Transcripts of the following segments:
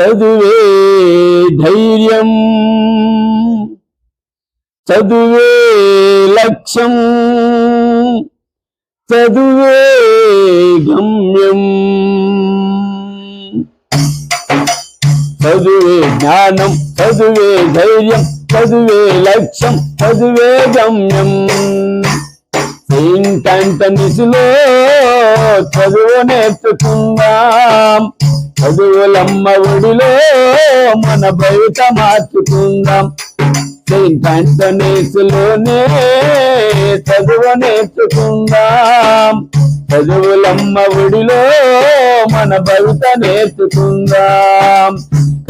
చదువే ధైర్యం. చదువే లక్ష్యం. చదువే గమ్యం. చదువే జ్ఞానం చదువే ధైర్యం చదువే లక్ష్యం చదువే గమ్యం. సెయింట్ అంటనిసులో చదువు నేర్చుకుందాం. చదువులమ్మ ఒడిలో మన బయట మార్చుకుందాం. సెయింట్ అంటనీసులోనే చదువు నేర్చుకుందాం. చదువులమ్మ ఒడిలో మన బయట నేర్చుకుందాం.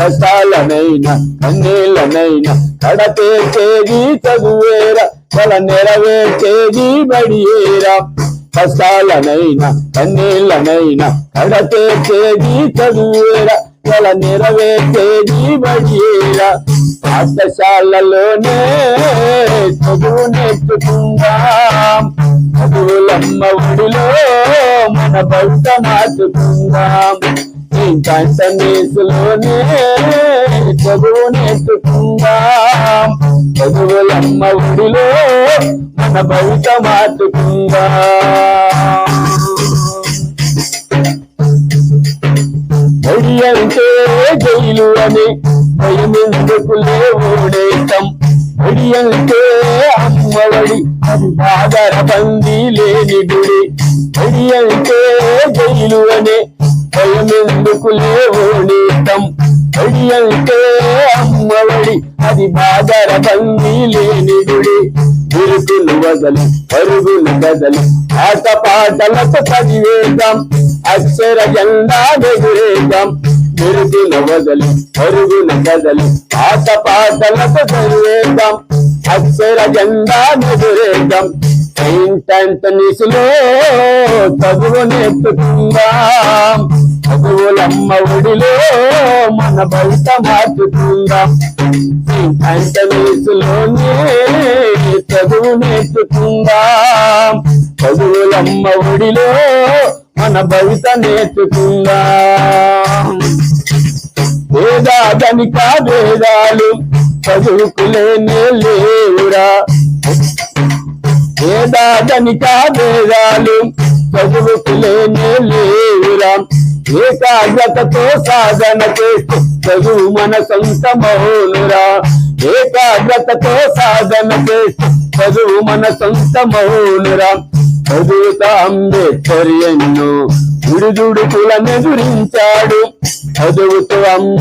కష్టాలనైనా కన్నీళ్ళనైనా కడపేసేది చదువేరా కల నెరవేర్చేది బడియేరా. కష్టాలనైనా కన్నీళ్ళనైనా కడతేది చదువేరా కల నెరవేర్చేది బడియేరా పాఠశాలలోనే చదువు నేర్చుకుందాం చదువులమ్మ ఒడిలో మన భవిత మార్చుకుందాం. ఇంకంటనేసులోనే చదువు నేర్చుకుందాం చదువులమ్మ ఊడిలో మన భవిత మార్చుకుందాం బడి అంటే జైలు అని భయమెందుకు లేవుడేతం బడి అంటే అమ్మఒడి ఆధార పంది లేని గుడి. బడి అంటే జైలు అని భయమెందుకు లేవుడేతం బడి అంటే అది బాధర బందీ లేని గుడి. ఇరుకులు వదలి పరుగులు గదలి ఆట పాటలతో చదివేద్దాం అక్షర జెండా ఎగురేద్దాం. మెరుగున వదలి పరుగున గదలి ఆట పాటలతో చదివేద్దాం అక్షర జెండా ఎగురేద్దాం. ఏంటంత నిసులో చదువు నేర్చుకుందాం. చదువులమ్మ ఒడిలో మన బయట మార్చుకుందాం. అంత వయసులోనే చదువు నేర్చుకుందాం. చదువులమ్మ ఒడిలో మన బయట నేర్చుకుందాం. వేదాదని కాదేదాలు చదువుకులేనే లేవురా వేదాదని కాదేదాలు చదువుకులేనే లేవురా ఏకాగ్రతతో సాధన చేస్తూ చదువు మన సొంత మౌనురా. ఏకాగ్రతతో సాధన చేస్తూ చదువు మన సొంత మౌనురా. చదువుతా అంబేద్కర్ ఎన్నో విడుదుడుకులను ఎదురించాడు చదువుతూ అంబేద్కర్